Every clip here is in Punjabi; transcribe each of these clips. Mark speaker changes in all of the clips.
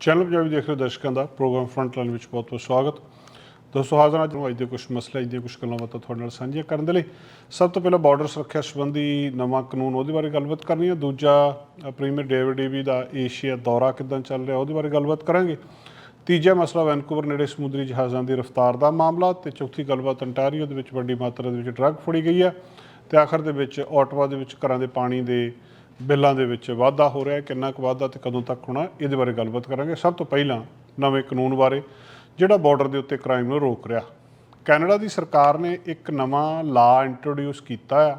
Speaker 1: ਚੈਨਲ ਪੰਜਾਬੀ ਦੇਖ ਰਹੇ ਦਰਸ਼ਕਾਂ ਦਾ, ਪ੍ਰੋਗਰਾਮ ਫਰੰਟ ਲਾਈਨ ਵਿੱਚ ਬਹੁਤ-ਬਹੁਤ ਸਵਾਗਤ। ਦੋਸਤੋ, ਹਾਜ਼ਰ ਹਾਂ ਅੱਜ ਅੱਜ ਦੇ ਕੁਝ ਮਸਲੇ, ਅੱਜ ਦੀਆਂ ਕੁਝ ਗੱਲਾਂ ਬਾਤਾਂ ਤੁਹਾਡੇ ਨਾਲ ਸਾਂਝੀਆਂ ਕਰਨ ਦੇ ਲਈ। ਸਭ ਤੋਂ ਪਹਿਲਾਂ ਬਾਰਡਰ ਸੁਰੱਖਿਆ ਸੰਬੰਧੀ ਨਵਾਂ ਕਾਨੂੰਨ, ਉਹਦੇ ਬਾਰੇ ਗੱਲਬਾਤ ਕਰਨੀ ਹੈ। ਦੂਜਾ ਪ੍ਰੀਮੀਅਰ ਡੇਵਿਡ ਈਵੀ ਦਾ ਏਸ਼ੀਆ ਦੌਰਾ ਕਿਦਾਂ ਚੱਲ ਰਿਹਾ, ਉਹਦੇ ਬਾਰੇ ਗੱਲਬਾਤ ਕਰਾਂਗੇ। ਤੀਜਾ ਮਸਲਾ ਵੈਨਕੂਵਰ ਨੇੜੇ ਸਮੁੰਦਰੀ ਜਹਾਜ਼ਾਂ ਦੀ ਰਫ਼ਤਾਰ ਦਾ ਮਾਮਲਾ ਤੇ ਚੌਥੀ ਗੱਲਬਾਤ ਅੰਟਾਰੀਓ ਦੇ ਵਿੱਚ ਵੱਡੀ ਮਾਤਰਾ ਦੇ ਵਿੱਚ ਡਰੱਗ ਫੜੀ ਗਈ ਹੈ। ਤੇ ਆਖਰ ਦੇ ਵਿੱਚ ਆਟਵਾ ਦੇ ਵਿੱਚ ਘਰਾਂ ਦੇ ਪਾਣੀ ਦੇ ਬਿੱਲਾਂ ਦੇ ਵਿੱਚ ਵਾਧਾ ਹੋ ਰਿਹਾ ਕਿੰਨਾ ਕੁ ਵਾਧਾ ਤੇ ਕਦੋਂ ਤੱਕ ਹੋਣਾ, ਇਹਦੇ ਬਾਰੇ ਗੱਲਬਾਤ ਕਰਾਂਗੇ। ਸਭ ਤੋਂ ਪਹਿਲਾਂ ਨਵੇਂ ਕਾਨੂੰਨ ਬਾਰੇ, ਜਿਹੜਾ ਬਾਰਡਰ ਦੇ ਉੱਤੇ ਕ੍ਰਾਈਮ ਨੂੰ ਰੋਕ ਰਿਹਾ। ਕੈਨੇਡਾ ਦੀ ਸਰਕਾਰ ਨੇ ਇੱਕ ਨਵਾਂ ਲਾ ਇੰਟਰੋਡਿਊਸ ਕੀਤਾ ਆ,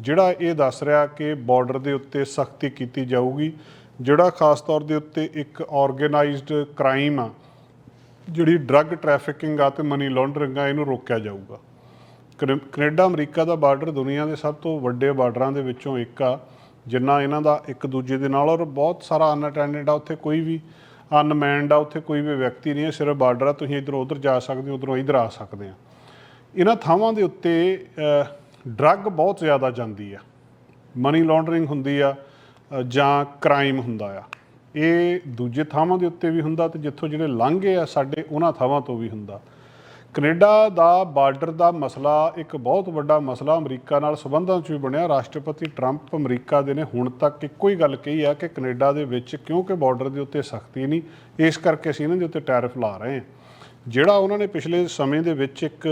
Speaker 1: ਜਿਹੜਾ ਇਹ ਦੱਸ ਰਿਹਾ ਕਿ ਬਾਰਡਰ ਦੇ ਉੱਤੇ ਸਖਤੀ ਕੀਤੀ ਜਾਊਗੀ, ਜਿਹੜਾ ਖਾਸ ਤੌਰ ਦੇ ਉੱਤੇ ਇੱਕ ਆਰਗੇਨਾਈਜ਼ਡ ਕ੍ਰਾਈਮ ਆ, ਜਿਹੜੀ ਡਰੱਗ ਟ੍ਰੈਫਿਕਿੰਗ ਆ ਤੇ ਮਨੀ ਲਾਂਡਰਿੰਗ ਆ, ਇਹਨੂੰ ਰੋਕਿਆ ਜਾਊਗਾ। ਕੈਨੇ- ਕੈਨੇਡਾ, ਅਮਰੀਕਾ ਦਾ ਬਾਰਡਰ ਦੁਨੀਆ ਦੇ ਸਭ ਤੋਂ ਵੱਡੇ ਬਾਰਡਰਾਂ ਦੇ ਵਿੱਚੋਂ ਇੱਕ ਆ। ਜਿੰਨਾ ਇਹਨਾਂ ਦਾ ਇੱਕ ਦੂਜੇ ਦੇ ਨਾਲ, ਔਰ ਬਹੁਤ ਸਾਰਾ ਅਨਅਟੈਂਡਡ ਆ, ਉੱਥੇ ਕੋਈ ਵੀ ਅਨਮੈਨਡ ਆ, ਉੱਥੇ ਕੋਈ ਵੀ ਵਿਅਕਤੀ ਨਹੀਂ ਹੈ, ਸਿਰਫ ਬਾਰਡਰ ਆ, ਤੁਸੀਂ ਇੱਧਰੋਂ ਉੱਧਰ ਜਾ ਸਕਦੇ ਹੋ, ਉੱਧਰੋਂ ਇੱਧਰ ਆ ਸਕਦੇ ਆ। ਇਹਨਾਂ ਥਾਵਾਂ ਦੇ ਉੱਤੇ ਡਰੱਗ ਬਹੁਤ ਜ਼ਿਆਦਾ ਜਾਂਦੀ ਆ। ਮਨੀ ਲਾਂਡਰਿੰਗ ਹੁੰਦੀ ਆ ਜਾਂ ਕ੍ਰਾਈਮ ਹੁੰਦਾ ਆ। ਇਹ ਦੂਜੇ ਥਾਵਾਂ ਦੇ ਉੱਤੇ ਵੀ ਹੁੰਦਾ ਤੇ ਜਿੱਥੋਂ ਜਿਹੜੇ ਲਾਂਘੇ ਆ, ਸਾਡੇ ਉਹਨਾਂ ਥਾਵਾਂ ਤੋਂ ਵੀ ਹੁੰਦਾ। ਕੈਨੇਡਾ ਦਾ ਬਾਰਡਰ ਦਾ ਮਸਲਾ ਇੱਕ ਬਹੁਤ ਵੱਡਾ ਮਸਲਾ ਅਮਰੀਕਾ ਨਾਲ ਸੰਬੰਧਾਂ 'ਚ ਵੀ ਬਣਿਆ। ਰਾਸ਼ਟਰਪਤੀ ਟਰੰਪ ਅਮਰੀਕਾ ਦੇ ਨੇ ਹੁਣ ਤੱਕ ਇੱਕੋ ਹੀ ਗੱਲ ਕਹੀ ਆ ਕਿ ਕੈਨੇਡਾ ਦੇ ਵਿੱਚ ਕਿਉਂਕਿ ਬਾਰਡਰ ਦੇ ਉੱਤੇ ਸਖਤੀ ਨਹੀਂ, ਇਸ ਕਰਕੇ ਅਸੀਂ ਇਹਨਾਂ ਦੇ ਉੱਤੇ ਟੈਰਿਫ ਲਾ ਰਹੇ ਹਾਂ। ਜਿਹੜਾ ਉਹਨਾਂ ਨੇ ਪਿਛਲੇ ਸਮੇਂ ਦੇ ਵਿੱਚ ਇੱਕ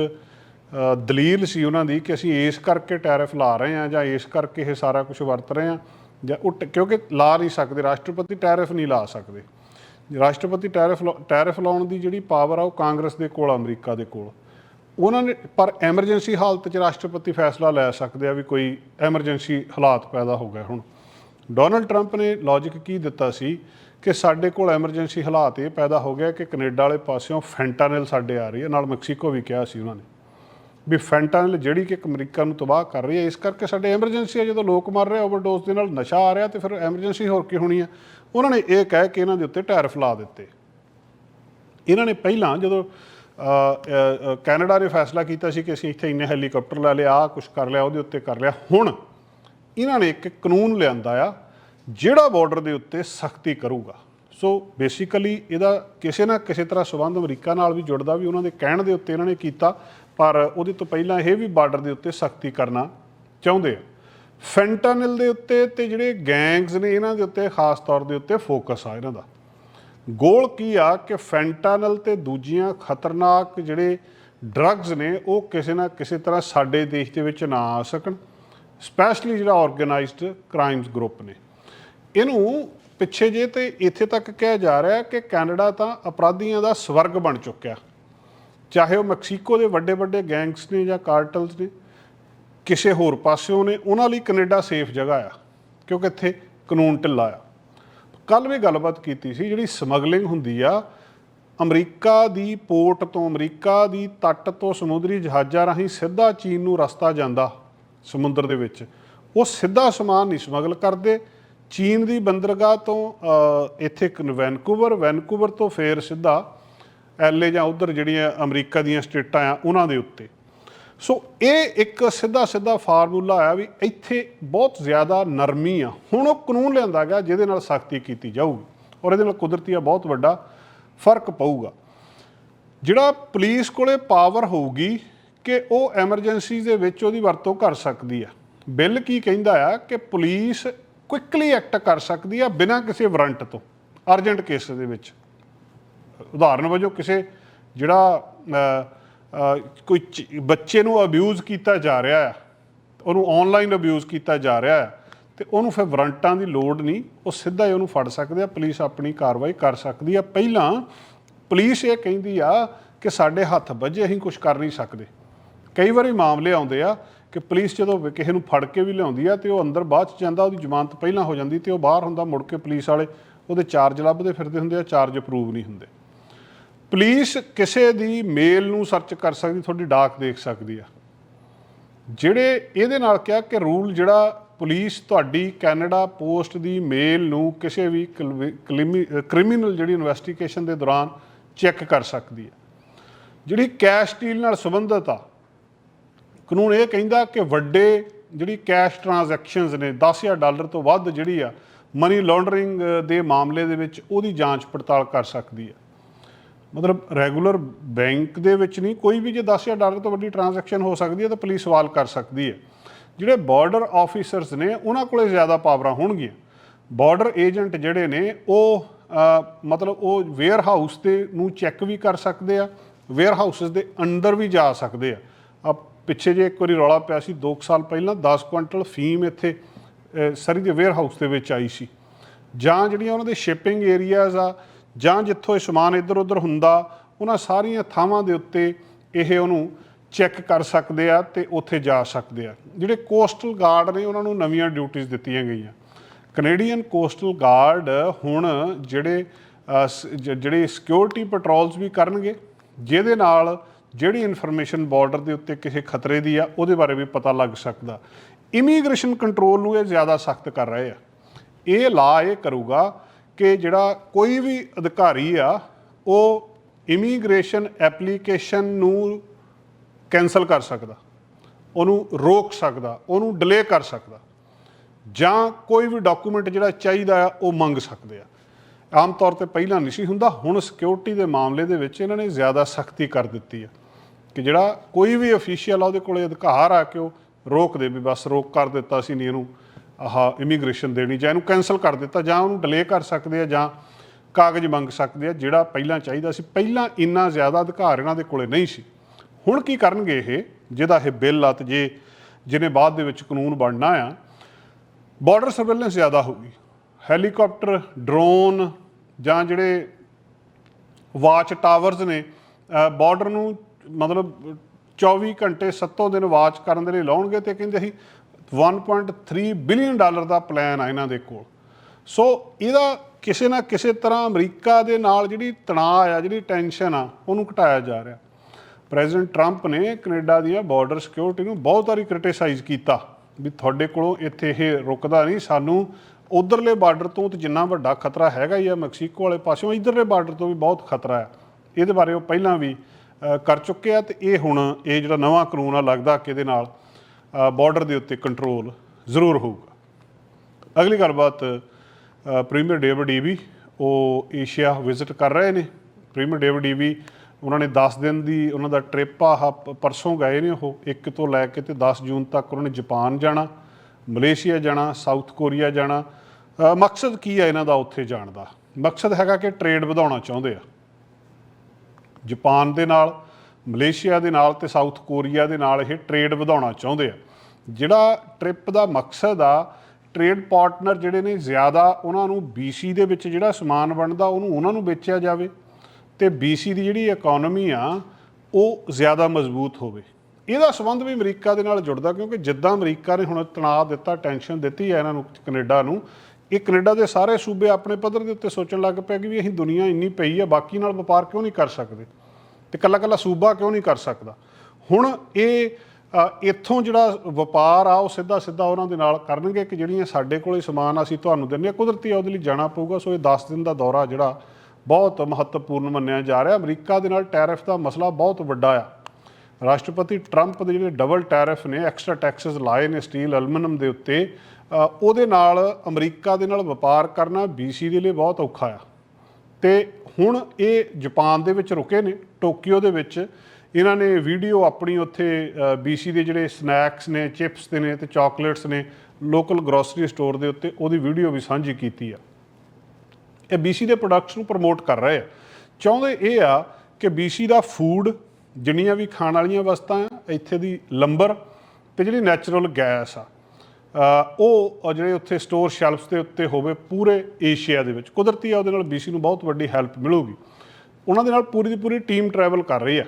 Speaker 1: ਦਲੀਲ ਸੀ ਉਹਨਾਂ ਦੀ ਕਿ ਅਸੀਂ ਇਸ ਕਰਕੇ ਟੈਰਿਫ ਲਾ ਰਹੇ ਹਾਂ ਜਾਂ ਇਸ ਕਰਕੇ ਇਹ ਸਾਰਾ ਕੁਝ ਵਰਤ ਰਹੇ ਹਾਂ ਜਾਂ ਉਹ ਟ- ਕਿਉਂਕਿ ਲਾ ਨਹੀਂ ਸਕਦੇ, ਰਾਸ਼ਟਰਪਤੀ ਟੈਰਿਫ ਨਹੀਂ ਲਾ ਸਕਦੇ। ਰਾਸ਼ਟਰਪਤੀ ਟੈਰਿਫ ਲਾ- ਟੈਰਿਫ ਲਾਉਣ ਦੀ ਜਿਹੜੀ ਪਾਵਰ ਆ ਉਹ ਕਾਂਗਰਸ ਦੇ ਕੋਲ ਆ, ਅਮਰੀਕਾ ਦੇ ਕੋਲ। ਉਹਨਾਂ ਨੇ ਪਰ ਐਮਰਜੈਂਸੀ ਹਾਲਤ 'ਚ ਰਾਸ਼ਟਰਪਤੀ ਫੈਸਲਾ ਲੈ ਸਕਦੇ ਆ ਵੀ ਕੋਈ ਐਮਰਜੈਂਸੀ ਹਾਲਾਤ ਪੈਦਾ ਹੋ ਗਏ ਹੁਣ। ਡੋਨਲਡ ਟਰੰਪ ਨੇ ਲੌਜੀਕ ਕੀ ਦਿੱਤਾ ਸੀ ਕਿ ਸਾਡੇ ਕੋਲ ਐਮਰਜੈਂਸੀ ਹਾਲਾਤ ਇਹ ਪੈਦਾ ਹੋ ਗਿਆ ਕਿ ਕੈਨੇਡਾ ਵਾਲੇ ਪਾਸਿਓਂ ਫੈਂਟਾਨਿਲ ਸਾਡੇ ਆ ਰਹੀ ਹੈ ਨਾਲ ਮੈਕਸੀਕੋ ਵੀ ਕਿਹਾ ਸੀ ਉਹਨਾਂ ਨੇ। ਵੀ ਫੈਂਟਾਨਿਲ ਜਿਹੜੀ ਕਿ ਇੱਕ ਅਮਰੀਕਾ ਨੂੰ ਤਬਾਹ ਕਰ ਰਹੀ ਹੈ, ਇਸ ਕਰਕੇ ਸਾਡੇ ਐਮਰਜੈਂਸੀ ਹੈ, ਜਦੋਂ ਲੋਕ ਮਰ ਰਹੇ ਓਵਰਡੋਜ਼ ਦੇ ਨਾਲ ਨਸ਼ਾ ਆ ਰਿਹਾ ਤੇ ਫਿਰ ਐਮਰਜੈਂਸੀ ਹੋਰ ਕੀ ਹੋਣੀ ਹੈ ਉਹਨਾਂ ਨੇ ਇਹ ਕਹਿ ਕੇ ਇਹਨਾਂ ਦੇ ਉੱਤੇ ਟੈਰਿਫ ਲਾ ਦਿੱਤੇ। ਇਹਨਾਂ ਨੇ ਪਹਿਲਾਂ ਜਦੋਂ ਕੈਨੇਡਾ ਨੇ ਫੈਸਲਾ ਕੀਤਾ ਸੀ ਕਿ ਅਸੀਂ ਇੱਥੇ ਇੰਨੇ ਹੈਲੀਕਾਪਟਰ ਲੈ ਲਿਆ, ਆਹ ਕੁਝ ਕਰ ਲਿਆ, ਉਹਦੇ ਉੱਤੇ ਕਰ ਲਿਆ। ਹੁਣ ਇਹਨਾਂ ਨੇ ਇੱਕ ਕਾਨੂੰਨ ਲਿਆਂਦਾ ਆ, ਜਿਹੜਾ ਬਾਰਡਰ ਦੇ ਉੱਤੇ ਸਖਤੀ ਕਰੂਗਾ। ਸੋ ਬੇਸਿਕਲੀ ਇਹਦਾ ਕਿਸੇ ਨਾ ਕਿਸੇ ਤਰ੍ਹਾਂ ਸਬੰਧ ਅਮਰੀਕਾ ਨਾਲ ਵੀ ਜੁੜਦਾ, ਵੀ ਉਹਨਾਂ ਦੇ ਕਹਿਣ ਦੇ ਉੱਤੇ ਇਹਨਾਂ ਨੇ ਕੀਤਾ। ਪਰ ਉਹਦੇ ਤੋਂ ਪਹਿਲਾਂ ਇਹ ਵੀ ਬਾਰਡਰ ਦੇ ਉੱਤੇ ਸਖਤੀ ਕਰਨਾ ਚਾਹੁੰਦੇ ਆ। ਫੈਂਟਾਨਿਲ ਦੇ ਉੱਤੇ ਤੇ ਜਿਹੜੇ ਗੈਂਗਸ ਨੇ ਇਹਨਾਂ ਦੇ ਉੱਤੇ ਖਾਸ ਤੌਰ ਦੇ ਉੱਤੇ ਫੋਕਸ ਆ ਇਹਨਾਂ ਦਾ। ਗੋਲ ਕੀ ਆ ਕਿ ਫੈਂਟਾਨਲ ਤੇ ਦੂਜੀਆਂ ਖਤਰਨਾਕ ਜਿਹੜੇ ਡਰੱਗਸ ਨੇ ਉਹ ਕਿਸੇ ਨਾ ਕਿਸੇ ਤਰ੍ਹਾਂ ਸਾਡੇ ਦੇਸ਼ ਦੇ ਵਿੱਚ ਨਾ ਆ ਸਕਣ, ਸਪੈਸ਼ਲੀ ਜਿਹੜਾ ਆਰਗੇਨਾਈਜ਼ਡ ਕ੍ਰਾਈਮਸ ਗਰੁੱਪ ਨੇ। ਇਹਨੂੰ ਪਿੱਛੇ ਜੇ ਤੇ ਇੱਥੇ ਤੱਕ ਕਿਹਾ ਜਾ ਰਿਹਾ ਕਿ ਕੈਨੇਡਾ ਤਾਂ ਅਪਰਾਧੀਆਂ ਦਾ ਸਵਰਗ ਬਣ ਚੁੱਕਿਆ। ਚਾਹੇ ਉਹ ਮੈਕਸੀਕੋ ਦੇ ਵੱਡੇ ਵੱਡੇ ਗੈਂਗਸ ਨੇ ਜਾਂ ਕਾਰਟਲਸ ਨੇ, ਕਿਸੇ ਹੋਰ ਪਾਸਿਓਂ ਨੇ, ਉਹਨਾਂ ਲਈ ਕੈਨੇਡਾ ਸੇਫ ਜਗ੍ਹਾ ਆ, ਕਿਉਂਕਿ ਇੱਥੇ ਕਾਨੂੰਨ ਢਿੱਲਾ ਆ। ਕੱਲ ਵੀ ਗੱਲਬਾਤ ਕੀਤੀ ਸੀ, ਜਿਹੜੀ ਸਮਗਲਿੰਗ ਹੁੰਦੀ ਆ, ਅਮਰੀਕਾ ਦੀ ਪੋਰਟ ਤੋਂ, ਅਮਰੀਕਾ ਦੀ ਤੱਟ ਤੋਂ ਸਮੁੰਦਰੀ ਜਹਾਜ਼ਾਂ ਰਾਹੀਂ ਸਿੱਧਾ ਚੀਨ ਨੂੰ ਰਸਤਾ ਜਾਂਦਾ, ਸਮੁੰਦਰ ਦੇ ਵਿੱਚ। ਉਹ ਸਿੱਧਾ ਸਮਾਨ ਨਹੀਂ ਸਮਗਲ ਕਰਦੇ। ਚੀਨ ਦੀ ਬੰਦਰਗਾਹ ਤੋਂ ਇੱਥੇ ਇੱਕ ਵੈਨਕੂਵਰ ਵੈਨਕੂਵਰ ਤੋਂ ਫੇਰ ਸਿੱਧਾ ਐਲਏ ਜਾਂ ਉਧਰ ਜਿਹੜੀਆਂ ਅਮਰੀਕਾ ਦੀਆਂ ਸਟੇਟਾਂ ਆ, ਉਹਨਾਂ ਦੇ ਉੱਤੇ। ਸੋ ਇਹ ਇੱਕ ਸਿੱਧਾ ਸਿੱਧਾ ਫਾਰਮੂਲਾ ਆ ਵੀ ਇੱਥੇ ਬਹੁਤ ਜ਼ਿਆਦਾ ਨਰਮੀ ਆ। ਹੁਣ ਉਹ ਕਾਨੂੰਨ ਲਿਆਂਦਾ ਗਿਆ ਜਿਹਦੇ ਨਾਲ ਸਖਤੀ ਕੀਤੀ ਜਾਊਗੀ ਔਰ ਇਹਦੇ ਨਾਲ ਕੁਦਰਤੀ ਆ ਬਹੁਤ ਵੱਡਾ ਫ਼ਰਕ ਪਊਗਾ। ਜਿਹੜਾ ਪੁਲਿਸ ਕੋਲੇ ਪਾਵਰ ਹੋਊਗੀ ਕਿ ਉਹ ਐਮਰਜੈਂਸੀ ਦੇ ਵਿੱਚ ਉਹਦੀ ਵਰਤੋਂ ਕਰ ਸਕਦੀ ਆ। ਬਿੱਲ ਕੀ ਕਹਿੰਦਾ ਆ ਕਿ ਪੁਲਿਸ ਕੁਇਕਲੀ ਐਕਟ ਕਰ ਸਕਦੀ ਆ ਬਿਨਾਂ ਕਿਸੇ ਵਾਰੰਟ ਤੋਂ, ਅਰਜੈਂਟ ਕੇਸ ਦੇ ਵਿੱਚ। ਉਦਾਹਰਨ ਵਜੋਂ ਕਿਸੇ ਜਿਹੜਾ ਕੋਈ ਚ- ਬੱਚੇ ਨੂੰ ਅਬਿਊਜ਼ ਕੀਤਾ ਜਾ ਰਿਹਾ ਹੈ, ਉਹਨੂੰ ਆਨਲਾਈਨ ਅਬਿਊਜ਼ ਕੀਤਾ ਜਾ ਰਿਹਾ ਹੈ, ਤੇ ਉਹਨੂੰ ਫਿਰ ਵਾਰੰਟਾਂ ਦੀ ਲੋੜ ਨਹੀਂ, ਉਹ ਸਿੱਧਾ ਹੀ ਉਹਨੂੰ ਫੜ ਸਕਦੇ ਆ ਪੁਲਿਸ ਆਪਣੀ ਕਾਰਵਾਈ ਕਰ ਸਕਦੀ ਆ। ਪਹਿਲਾਂ ਪੁਲਿਸ ਇਹ ਕਹਿੰਦੀ ਆ ਕਿ ਸਾਡੇ ਹੱਥ ਵੱਜੇ, ਅਸੀਂ ਕੁਝ ਕਰ ਨਹੀਂ ਸਕਦੇ। ਕਈ ਵਾਰੀ ਮਾਮਲੇ ਆਉਂਦੇ ਆ ਕਿ ਪੁਲਿਸ ਜਦੋਂ ਕਿਸੇ ਨੂੰ ਫੜ ਕੇ ਵੀ ਲਿਆਉਂਦੀ ਆ ਤੇ ਉਹ ਅੰਦਰ ਬਾਅਦ ਚ ਜਾਂਦਾ, ਉਹਦੀ ਜ਼ਮਾਨਤ ਪਹਿਲਾਂ ਹੋ ਜਾਂਦੀ ਤੇ ਉਹ ਬਾਹਰ ਹੁੰਦਾ, ਮੁੜ ਕੇ ਪੁਲਿਸ ਵਾਲੇ ਉਹਦੇ ਚਾਰਜ ਲੱਭਦੇ ਫਿਰਦੇ ਹੁੰਦੇ ਆ ਚਾਰਜ ਅਪਰੂਵ ਨਹੀਂ ਹੁੰਦੇ। ਪੁਲਿਸ ਕਿਸੇ ਦੀ ਮੇਲ ਨੂੰ ਸਰਚ ਕਰ ਸਕਦੀ, ਤੁਹਾਡੀ ਡਾਕ ਦੇਖ ਸਕਦੀ ਆ। ਜਿਹੜੇ ਇਹਦੇ ਨਾਲ ਕਿਹਾ ਕਿ ਰੂਲ ਜਿਹੜਾ ਪੁਲਿਸ ਤੁਹਾਡੀ ਕੈਨੇਡਾ ਪੋਸਟ ਦੀ ਮੇਲ ਨੂੰ ਕਿਸੇ ਵੀ ਕ੍ਰਿਮੀਨਲ ਜਿਹੜੀ ਇਨਵੈਸਟੀਗੇਸ਼ਨ ਦੇ ਦੌਰਾਨ ਚੈੱਕ ਕਰ ਸਕਦੀ ਹੈ ਜਿਹੜੀ ਕੈਸ਼ ਡੀਲ ਨਾਲ ਸੰਬੰਧਿਤ ਆ, ਕਾਨੂੰਨ ਇਹ ਕਹਿੰਦਾ ਕਿ ਵੱਡੇ ਜਿਹੜੀ ਕੈਸ਼ ਟ੍ਰਾਂਜੈਕਸ਼ਨਸ ਨੇ 10000 ਡਾਲਰ ਤੋਂ ਵੱਧ ਜਿਹੜੀ ਆ, ਮਨੀ ਲਾਂਡਰਿੰਗ ਦੇ ਮਾਮਲੇ ਦੇ ਵਿੱਚ ਉਹਦੀ ਜਾਂਚ ਪੜਤਾਲ ਕਰ ਸਕਦੀ ਹੈ ਮਤਲਬ ਰੈਗੂਲਰ ਬੈਂਕ ਦੇ ਵਿੱਚ ਨਹੀਂ, ਕੋਈ ਵੀ ਜੇ 10000 ਡਾਲਰ ਤੋਂ ਵੱਡੀ ਟ੍ਰਾਂਜੈਕਸ਼ਨ ਹੋ ਸਕਦੀ ਹੈ ਤਾਂ ਪੁਲਿਸ ਸਵਾਲ ਕਰ ਸਕਦੀ ਹੈ। ਜਿਹੜੇ ਬਾਰਡਰ ਆਫੀਸਰਸ ਨੇ, ਉਹਨਾਂ ਕੋਲੇ ਜ਼ਿਆਦਾ ਪਾਵਰਾਂ ਹੋਣਗੀਆਂ। ਬਾਰਡਰ ਏਜੰਟ ਜਿਹੜੇ ਨੇ, ਉਹ ਮਤਲਬ ਉਹ ਵੇਅਰ ਹਾਊਸ ਤੇ ਨੂੰ ਚੈੱਕ ਵੀ ਕਰ ਸਕਦੇ ਆ ਵੇਅਰ ਹਾਊਸਸ ਦੇ ਅੰਦਰ ਵੀ ਜਾ ਸਕਦੇ ਆ। ਆ ਪਿੱਛੇ ਜੇ ਇੱਕ ਵਾਰੀ ਰੌਲਾ ਪਿਆ ਸੀ 2 ਸਾਲ ਪਹਿਲਾਂ 10 ਕੁਇੰਟਲ ਫੀਮ ਇੱਥੇ ਸਰੀ ਦੇ ਵੇਅਰ ਹਾਊਸ ਦੇ ਵਿੱਚ ਆਈ ਸੀ। ਜਾਂ ਜਿਹੜੀਆਂ ਉਹਨਾਂ ਦੇ ਸ਼ਿਪਿੰਗ ਏਰੀਆਜ਼ ਆ ਜਾਂ ਜਿੱਥੋਂ ਇਹ ਸਮਾਨ ਇੱਧਰ ਉੱਧਰ ਹੁੰਦਾ, ਉਹਨਾਂ ਸਾਰੀਆਂ ਥਾਵਾਂ ਦੇ ਉੱਤੇ ਇਹ ਉਹਨੂੰ ਚੈੱਕ ਕਰ ਸਕਦੇ ਆ ਤੇ ਉੱਥੇ ਜਾ ਸਕਦੇ ਆ। ਜਿਹੜੇ ਕੋਸਟਲ ਗਾਰਡ ਨੇ ਉਹਨਾਂ ਨੂੰ ਨਵੀਆਂ ਡਿਊਟੀਆਂ ਦਿੱਤੀਆਂ ਗਈਆਂ। ਕੈਨੇਡੀਅਨ ਕੋਸਟਲ ਗਾਰਡ ਹੁਣ ਜਿਹੜੇ ਜਿਹੜੇ ਸਿਕਿਉਰਿਟੀ ਪੈਟਰੋਲਸ ਵੀ ਕਰਨਗੇ, ਜਿਹਦੇ ਨਾਲ ਜਿਹੜੀ ਇਨਫੋਰਮੇਸ਼ਨ ਬਾਰਡਰ ਦੇ ਉੱਤੇ ਕਿਸੇ ਖਤਰੇ ਦੀ ਆ, ਉਹਦੇ ਬਾਰੇ ਵੀ ਪਤਾ ਲੱਗ ਸਕਦਾ। ਇਮੀਗ੍ਰੇਸ਼ਨ ਕੰਟਰੋਲ ਨੂੰ ਇਹ ਜ਼ਿਆਦਾ ਸਖਤ ਕਰ ਰਹੇ ਆ। ਇਹ ਲਾ ਇਹ ਕਰੂਗਾ ਕਿ ਜਿਹੜਾ ਕੋਈ ਵੀ ਅਧਿਕਾਰੀ ਆ, ਉਹ ਇਮੀਗ੍ਰੇਸ਼ਨ ਐਪਲੀਕੇਸ਼ਨ ਨੂੰ ਕੈਨਸਲ ਕਰ ਸਕਦਾ, ਉਹਨੂੰ ਰੋਕ ਸਕਦਾ, ਉਹਨੂੰ ਡਿਲੇ ਕਰ ਸਕਦਾ, ਜਾਂ ਕੋਈ ਵੀ ਡਾਕੂਮੈਂਟ ਜਿਹੜਾ ਚਾਹੀਦਾ ਆ, ਉਹ ਮੰਗ ਸਕਦੇ ਆ। ਆਮ ਤੌਰ ਤੇ ਪਹਿਲਾਂ ਨਹੀਂ ਸੀ ਹੁੰਦਾ, ਹੁਣ ਸਿਕਿਉਰਿਟੀ ਦੇ ਮਾਮਲੇ ਦੇ ਵਿੱਚ ਇਹਨਾਂ ਨੇ ਜ਼ਿਆਦਾ ਸਖਤੀ ਕਰ ਦਿੱਤੀ ਆ, ਕਿ ਜਿਹੜਾ ਕੋਈ ਵੀ ਅਫੀਸ਼ੀਅਲ ਆ, ਉਹਦੇ ਕੋਲੇ ਅਧਿਕਾਰ ਆ ਕਿ ਉਹ ਰੋਕ ਦੇ ਵੀ, ਬਸ ਰੋਕ ਕਰ ਦਿੱਤਾ ਸੀ ਨਹੀਂ ਇਹਨੂੰ। ਆਹ ਇਮੀਗ੍ਰੇਸ਼ਨ ਦੇਣੀ ਜਾਂ ਇਹਨੂੰ ਕੈਨਸਲ ਕਰ ਦਿੱਤਾ ਜਾਂ ਉਹਨੂੰ ਡਿਲੇ ਕਰ ਸਕਦੇ ਆ ਜਾਂ ਕਾਗਜ਼ ਮੰਗ ਸਕਦੇ ਆ, ਜਿਹੜਾ ਪਹਿਲਾਂ ਚਾਹੀਦਾ ਸੀ। ਪਹਿਲਾਂ ਇੰਨਾ ਜ਼ਿਆਦਾ ਅਧਿਕਾਰ ਇਹਨਾਂ ਦੇ ਕੋਲੇ ਨਹੀਂ ਸੀ। ਹੁਣ ਕੀ ਕਰਨਗੇ ਇਹ? ਜਿਹਦਾ ਇਹ ਬਿੱਲ ਆ ਤੇ ਜੇ ਜਿਹਨੇ ਬਾਅਦ ਦੇ ਵਿੱਚ ਕਾਨੂੰਨ ਬਣਨਾ ਆ ਬਾਰਡਰ ਸਰਵੇਲੈਂਸ ਜ਼ਿਆਦਾ ਹੋਊਗੀ। ਹੈਲੀਕਾਪਟਰ ਡਰੋਨ ਜਾਂ ਜਿਹੜੇ ਵਾਚ ਟਾਵਰਸ ਨੇ ਬਾਰਡਰ ਨੂੰ ਮਤਲਬ 24 ਘੰਟੇ 7 ਦਿਨ ਵਾਚ ਕਰਨ ਦੇ ਲਈ ਲਾਉਣਗੇ ਤੇ ਕਹਿੰਦੇ ਅਸੀਂ 1.3 ਬਿਲੀਅਨ ਡਾਲਰ ਦਾ ਪਲਾਨ ਆ ਇਹਨਾਂ ਦੇ ਕੋਲ। ਸੋ ਇਹਦਾ ਕਿਸੇ ਨਾ ਕਿਸੇ ਤਰ੍ਹਾਂ ਅਮਰੀਕਾ ਦੇ ਨਾਲ ਜਿਹੜੀ ਤਣਾਅ ਆ, ਜਿਹੜੀ ਟੈਨਸ਼ਨ ਆ, ਉਹਨੂੰ ਘਟਾਇਆ ਜਾ ਰਿਹਾ। ਪ੍ਰੈਜ਼ੀਡੈਂਟ ਟਰੰਪ ਨੇ ਕੈਨੇਡਾ ਦੀਆਂ ਬਾਰਡਰ ਸਿਕਿਉਰਿਟੀ ਨੂੰ ਬਹੁਤ ਵਾਰੀ ਕ੍ਰਿਟਿਸਾਈਜ਼ ਕੀਤਾ ਵੀ ਤੁਹਾਡੇ ਕੋਲੋਂ ਇੱਥੇ ਇਹ ਰੁਕਦਾ ਨਹੀਂ, ਸਾਨੂੰ ਉਧਰਲੇ ਬਾਰਡਰ ਤੋਂ ਤੇ ਜਿੰਨਾ ਵੱਡਾ ਖਤਰਾ ਹੈਗਾ ਹੀ ਆ ਮੈਕਸੀਕੋ ਵਾਲੇ ਪਾਸਿਓਂ, ਇਧਰਲੇ ਬਾਰਡਰ ਤੋਂ ਵੀ ਬਹੁਤ ਖਤਰਾ ਹੈ ਇਹਦੇ ਬਾਰੇ ਉਹ ਪਹਿਲਾਂ ਵੀ ਕਰ ਚੁੱਕੇ ਆ ਤੇ ਇਹ ਹੁਣ ਇਹ ਜਿਹੜਾ ਨਵਾਂ ਕਾਨੂੰਨ ਆ ਲੱਗਦਾ ਕਿ ਇਹਦੇ ਨਾਲ? ਬਾਰਡਰ ਦੇ ਉੱਤੇ ਕੰਟਰੋਲ ਜ਼ਰੂਰ ਹੋਊਗਾ। ਅਗਲੀ ਗੱਲਬਾਤ ਪ੍ਰੀਮੀਅਰ ਡੇਵਿਡ ਈਵੀ, ਉਹ ਏਸ਼ੀਆ ਵਿਜ਼ਿਟ ਕਰ ਰਹੇ ਨੇ। ਪ੍ਰੀਮੀਅਰ ਡੇਵਿਡ ਈਵੀ, ਉਹਨਾਂ ਨੇ 10 ਦਿਨ ਦੀ ਉਹਨਾਂ ਦਾ ਟ੍ਰਿਪ ਆ ਪਰਸੋਂ ਗਏ ਨੇ ਉਹ। 1 ਤੋਂ ਲੈ ਕੇ ਤੇ 10 ਜੂਨ ਤੱਕ ਉਹਨਾਂ ਨੇ ਜਾਪਾਨ ਜਾਣਾ, ਮਲੇਸ਼ੀਆ ਜਾਣਾ, ਸਾਊਥ ਕੋਰੀਆ ਜਾਣਾ। ਮਕਸਦ ਕੀ ਹੈ ਇਹਨਾਂ ਦਾ ਉੱਥੇ ਜਾਣ ਦਾ? ਮਕਸਦ ਹੈਗਾ ਕਿ ਟ੍ਰੇਡ ਵਧਾਉਣਾ ਚਾਹੁੰਦੇ ਆ। ਜਾਪਾਨ ਦੇ ਨਾਲ, ਮਲੇਸ਼ੀਆ ਦੇ ਨਾਲ ਤੇ ਸਾਊਥ ਕੋਰੀਆ ਦੇ ਨਾਲ ਇਹ ਟ੍ਰੇਡ ਵਧਾਉਣਾ ਚਾਹੁੰਦੇ ਆ। ਜਿਹੜਾ ਟ੍ਰਿਪ ਦਾ ਮਕਸਦ ਆ ਟ੍ਰੇਡ ਪਾਰਟਨਰ ਜਿਹੜੇ ਨੇ ਜ਼ਿਆਦਾ ਉਹਨਾਂ ਨੂੰ BC ਦੇ ਵਿੱਚ ਜਿਹੜਾ ਸਮਾਨ ਬਣਦਾ, ਉਹਨੂੰ ਉਹਨਾਂ ਨੂੰ ਵੇਚਿਆ ਜਾਵੇ ਤੇ BC ਦੀ ਜਿਹੜੀ ਇਕਨੋਮੀ ਆ, ਉਹ ਜ਼ਿਆਦਾ ਮਜ਼ਬੂਤ ਹੋਵੇ। ਇਹਦਾ ਸੰਬੰਧ ਵੀ ਅਮਰੀਕਾ ਦੇ ਨਾਲ ਜੁੜਦਾ, ਕਿਉਂਕਿ ਜਿੱਦਾਂ ਅਮਰੀਕਾ ਨੇ ਹੁਣ ਤਣਾਅ ਦਿੱਤਾ ਟੈਨਸ਼ਨ ਦਿੱਤੀ ਹੈ ਇਹਨਾਂ ਨੂੰ ਕੈਨੇਡਾ ਨੂੰ, ਇਹ ਕੈਨੇਡਾ ਦੇ ਸਾਰੇ ਸੂਬੇ ਆਪਣੇ ਪੱਧਰ ਦੇ ਉੱਤੇ ਸੋਚਣ ਲੱਗ ਪਏ ਕਿ ਵੀ ਅਸੀਂ ਦੁਨੀਆ ਇੰਨੀ ਪਈ ਹੈ ਬਾਕੀ ਨਾਲ ਵਪਾਰ ਕਿਉਂ ਨਹੀਂ ਕਰ ਸਕਦੇ? ਤੇ ਕੱਲਾ ਕੱਲਾ ਸੂਬਾ ਕਿਉਂ ਨਹੀਂ ਕਰ ਸਕਦਾ? ਹੁਣ ਇਹ ਇੱਥੋਂ ਜਿਹੜਾ ਵਪਾਰ ਆ, ਉਹ ਸਿੱਧਾ ਸਿੱਧਾ ਉਹਨਾਂ ਦੇ ਨਾਲ ਕਰਨਗੇ ਕਿ ਜਿਹੜੀਆਂ ਸਾਡੇ ਕੋਲੇ ਸਮਾਨ ਅਸੀਂ ਤੁਹਾਨੂੰ ਦਿੰਦੇ ਆ ਕੁਦਰਤੀ ਆ, ਉਹਦੇ ਲਈ ਜਾਣਾ ਪਊਗਾ। ਸੋ ਇਹ 10 ਦਿਨ ਦਾ ਦੌਰਾ ਜਿਹੜਾ ਬਹੁਤ ਮਹੱਤਵਪੂਰਨ ਮੰਨਿਆ ਜਾ ਰਿਹਾ। ਅਮਰੀਕਾ ਦੇ ਨਾਲ ਟੈਰਿਫ ਦਾ ਮਸਲਾ ਬਹੁਤ ਵੱਡਾ ਆ। ਰਾਸ਼ਟਰਪਤੀ ਟਰੰਪ ਦੇ ਜਿਹੜੇ ਡਬਲ ਟੈਰਿਫ ਨੇ, ਐਕਸਟਰਾ ਟੈਕਸਸ ਲਾਏ ਨੇ ਸਟੀਲ, ਐਲੂਮੀਨੀਅਮ ਦੇ ਉੱਤੇ ਉਹਦੇ ਨਾਲ ਅਮਰੀਕਾ ਦੇ ਨਾਲ ਵਪਾਰ ਕਰਨਾ BC ਦੇ ਲਈ ਬਹੁਤ ਔਖਾ ਆ। ਤੇ ਹੁਣ ਇਹ ਜਾਪਾਨ ਦੇ ਵਿੱਚ ਰੁਕੇ ਨੇ, ਟੋਕੀਓ ਦੇ ਵਿੱਚ। ਇਹਨਾਂ ਨੇ ਵੀਡੀਓ ਆਪਣੀ ਉੱਥੇ BC ਦੇ ਜਿਹੜੇ ਸਨੈਕਸ ਨੇ ਚਿਪਸ ਦੇ ਨੇ ਤੇ ਚਾਕਲੇਟਸ ਨੇ ਲੋਕਲ ਗਰੋਸਰੀ ਸਟੋਰ ਦੇ ਉੱਤੇ ਉਹਦੀ ਵੀਡੀਓ ਵੀ ਸਾਂਝੀ ਕੀਤੀ ਆ। ਇਹ BC ਦੇ ਪ੍ਰੋਡਕਟਸ ਨੂੰ ਪ੍ਰਮੋਟ ਕਰ ਰਹੇ ਆ। ਚਾਹੁੰਦੇ ਇਹ ਆ ਕਿ BC ਦਾ ਫੂਡ ਜਿੰਨੀਆਂ ਵੀ ਖਾਣ ਵਾਲੀਆਂ ਵਸਤਾਂ ਆ, ਇੱਥੇ ਦੀ ਲੰਬਰ ਤੇ ਜਿਹੜੀ ਨੈਚੁਰਲ ਗੈਸ ਆ ਉਹ ਜਿਹੜੇ ਉੱਥੇ ਸਟੋਰ ਸ਼ੈਲਫਸ ਦੇ ਉੱਤੇ ਹੋਵੇ ਪੂਰੇ ਏਸ਼ੀਆ ਦੇ ਵਿੱਚ। ਕੁਦਰਤੀ ਆ, ਉਹਦੇ ਨਾਲ BC ਨੂੰ ਬਹੁਤ ਵੱਡੀ ਹੈਲਪ ਮਿਲੂਗੀ। ਉਹਨਾਂ ਦੇ ਨਾਲ ਪੂਰੀ ਦੀ ਪੂਰੀ ਟੀਮ ਟਰੈਵਲ ਕਰ ਰਹੀ ਆ।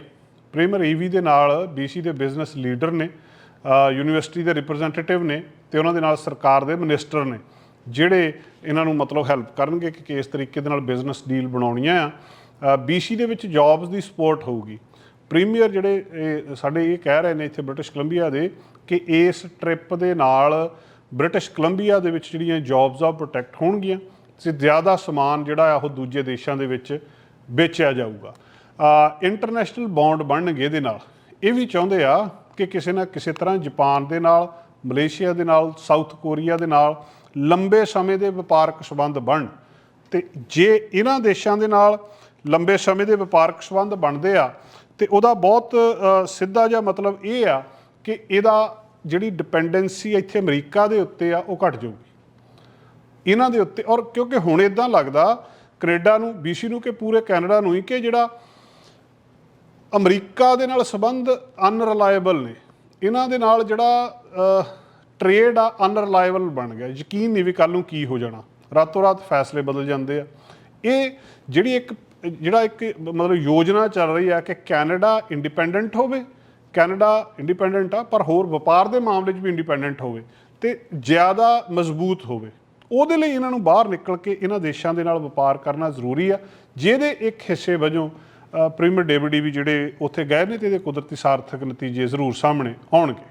Speaker 1: ਪ੍ਰੀਮੀਅਰ ਈਵੀ ਦੇ ਨਾਲ BC ਦੇ ਬਿਜ਼ਨਸ ਲੀਡਰ ਨੇ ਯੂਨੀਵਰਸਿਟੀ ਦੇ ਰਿਪਰੈਜ਼ੈਂਟੇਟਿਵ ਨੇ ਤੇ ਉਹਨਾਂ ਦੇ ਨਾਲ ਸਰਕਾਰ ਦੇ ਮਿਨਿਸਟਰ ਨੇ, ਜਿਹੜੇ ਇਹਨਾਂ ਨੂੰ ਮਤਲਬ ਹੈਲਪ ਕਰਨਗੇ ਕਿ ਕਿਸ ਤਰੀਕੇ ਦੇ ਨਾਲ ਬਿਜ਼ਨਸ ਡੀਲ ਬਣਾਉਣੀਆਂ ਆ। BC ਦੇ ਵਿੱਚ ਜੌਬਸ ਦੀ ਸਪੋਰਟ ਹੋਊਗੀ। ਪ੍ਰੀਮੀਅਰ ਜਿਹੜੇ, ਇਹ, ਸਾਡੇ ਇਹ ਕਹਿ ਰਹੇ ਨੇ ਇੱਥੇ ਬ੍ਰਿਟਿਸ਼ ਕੋਲੰਬੀਆ ਦੇ ਕਿ ਇਸ ਟ੍ਰਿਪ ਦੇ ਨਾਲ ਬ੍ਰਿਟਿਸ਼ ਕੋਲੰਬੀਆ ਦੇ ਵਿੱਚ ਜਿਹੜੀਆਂ ਜੌਬਸ ਆ ਪ੍ਰੋਟੈਕਟ ਹੋਣਗੀਆਂ ਤੇ ਜ਼ਿਆਦਾ ਸਮਾਨ ਜਿਹੜਾ ਆ ਉਹ ਦੂਜੇ ਦੇਸ਼ਾਂ ਦੇ ਵਿੱਚ ਵੇਚਿਆ ਜਾਊਗਾ। ਇੰਟਰਨੈਸ਼ਨਲ ਬੌਂਡ ਬਣਨਗੇ ਇਹਦੇ ਨਾਲ। ਇਹ ਵੀ ਚਾਹੁੰਦੇ ਆ ਕਿ ਕਿਸੇ ਨਾ ਕਿਸੇ ਤਰ੍ਹਾਂ ਜਾਪਾਨ ਦੇ ਨਾਲ, ਮਲੇਸ਼ੀਆ ਦੇ ਨਾਲ, ਸਾਊਥ ਕੋਰੀਆ ਦੇ ਨਾਲ ਲੰਬੇ ਸਮੇਂ ਦੇ ਵਪਾਰਕ ਸੰਬੰਧ ਬਣਨ। ਤੇ ਜੇ ਇਹਨਾਂ ਦੇਸ਼ਾਂ ਦੇ ਨਾਲ ਲੰਬੇ ਸਮੇਂ ਦੇ ਵਪਾਰਕ ਸੰਬੰਧ ਬਣਦੇ ਆ, ਤੇ ਉਹਦਾ ਬਹੁਤ ਸਿੱਧਾ ਜਿਹਾ ਮਤਲਬ ਇਹ ਆ ਕਿ ਇਹਦਾ ਜਿਹੜੀ ਡਿਪੈਂਡੈਂਸੀ ਇੱਥੇ ਅਮਰੀਕਾ ਦੇ ਉੱਤੇ ਆ, ਉਹ ਘਟ ਜਾਊਗੀ। ਇਹਨਾਂ ਦੇ ਉੱਤੇ, ਔਰ ਕਿਉਂਕਿ ਹੁਣ ਇਦਾਂ ਲੱਗਦਾ, ਕੈਨੇਡਾ ਨੂੰ BC ਨੂੰ ਕਿ ਪੂਰੇ ਕੈਨੇਡਾ ਨੂੰ ਹੀ ਕਿ ਜਿਹੜਾ ਅਮਰੀਕਾ ਦੇ ਨਾਲ ਸੰਬੰਧ ਅਨਰਿਲਾਇਬਲ ਨੇ। ਇਹਨਾਂ ਦੇ ਨਾਲ ਜਿਹੜਾ ਟ੍ਰੇਡ ਆ ਅਨਰਿਲਾਇਬਲ ਬਣ ਗਿਆ। ਯਕੀਨ ਨਹੀਂ ਵੀ ਕੱਲ ਨੂੰ ਕੀ ਹੋ ਜਾਣਾ। ਰਾਤੋਂ ਰਾਤ ਫੈਸਲੇ ਬਦਲ ਜਾਂਦੇ ਆ। ਇਹ ਜਿਹੜੀ ਇੱਕ, ਜਿਹੜਾ ਇੱਕ ਮਤਲਬ ਯੋਜਨਾ ਚੱਲ ਰਹੀ ਆ ਕਿ ਕੈਨੇਡਾ ਇੰਡੀਪੈਂਡੈਂਟ ਹੋਵੇ, ਕੈਨੇਡਾ ਇੰਡੀਪੈਂਡੈਂਟ ਆ, ਪਰ ਹੋਰ ਵਪਾਰ ਦੇ ਮਾਮਲੇ 'ਚ ਵੀ ਇੰਡੀਪੈਂਡੈਂਟ ਹੋਵੇ ਤੇ ਜ਼ਿਆਦਾ ਮਜ਼ਬੂਤ ਹੋਵੇ। ਉਹਦੇ ਲਈ ਇਹਨਾਂ ਨੂੰ ਬਾਹਰ ਨਿਕਲ ਕੇ ਇਹਨਾਂ ਦੇਸ਼ਾਂ ਦੇ ਨਾਲ ਵਪਾਰ ਕਰਨਾ ਜ਼ਰੂਰੀ ਆ, ਜਿਹਦੇ ਇੱਕ ਹਿੱਸੇ ਵਜੋਂ ਪ੍ਰੀਮੀਅਰ ਡੇਵਿਡੀ ਵੀ ਜਿਹੜੇ ਉੱਥੇ ਗਏ ਨੇ ਤੇ ਇਹਦੇ ਕੁਦਰਤੀ ਸਾਰਥਕ ਨਤੀਜੇ ਜ਼ਰੂਰ ਸਾਹਮਣੇ ਆਉਣਗੇ।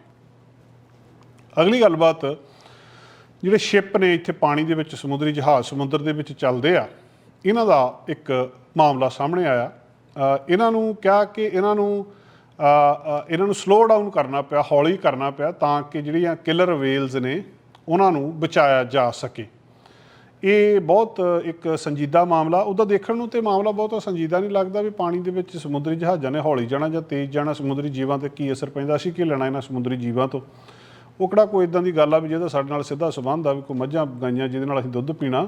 Speaker 1: ਅਗਲੀ ਗੱਲਬਾਤ, ਜਿਹੜੇ ਸ਼ਿਪ ਨੇ ਇੱਥੇ ਪਾਣੀ ਦੇ ਵਿੱਚ ਸਮੁੰਦਰੀ ਜਹਾਜ਼ ਸਮੁੰਦਰ ਦੇ ਵਿੱਚ ਚੱਲਦੇ ਆ, ਇਹਨਾਂ ਦਾ ਇੱਕ ਮਾਮਲਾ ਸਾਹਮਣੇ ਆਇਆ। ਇਹਨਾਂ ਨੂੰ ਕਿਹਾ ਕਿ ਇਹਨਾਂ ਨੂੰ ਇਹਨਾਂ ਨੂੰ ਸਲੋ ਡਾਊਨ ਕਰਨਾ ਪਿਆ, ਹੌਲੀ ਕਰਨਾ ਪਿਆ ਤਾਂ ਕਿ ਜਿਹੜੀਆਂ ਕਿਲਰ ਵੇਲਜ਼ ਨੇ ਉਹਨਾਂ ਨੂੰ ਬਚਾਇਆ ਜਾ ਸਕੇ। ਇਹ ਬਹੁਤ ਇੱਕ ਸੰਜੀਦਾ ਮਾਮਲਾ। ਉਹਦਾ ਦੇਖਣ ਨੂੰ ਤੇ ਮਾਮਲਾ ਬਹੁਤ ਸੰਜੀਦਾ ਨਹੀਂ ਲੱਗਦਾ ਵੀ ਪਾਣੀ ਦੇ ਵਿੱਚ ਸਮੁੰਦਰੀ ਜਹਾਜ਼ਾਂ ਨੇ ਹੌਲੀ ਜਾਣਾ ਜਾਂ ਤੇਜ਼ ਜਾਣਾ, ਸਮੁੰਦਰੀ ਜੀਵਾਂ ਤੇ ਕੀ ਅਸਰ ਪੈਂਦਾ ਸੀ ਕਿ ਲੈਣਾ ਇਹਨਾਂ ਸਮੁੰਦਰੀ ਜੀਵਾਂ ਤੋਂ? ਉਹ ਕਿਹੜਾ ਕੋਈ ਇਦਾਂ ਦੀ ਗੱਲ ਆ ਵੀ ਜਿਹਦਾ ਸਾਡੇ ਨਾਲ ਸਿੱਧਾ ਸੰਬੰਧ ਆ, ਵੀ ਕੋਈ ਮੱਝਾਂ ਗਾਈਆਂ ਜਿਹਦੇ ਨਾਲ ਅਸੀਂ ਦੁੱਧ ਪੀਣਾ,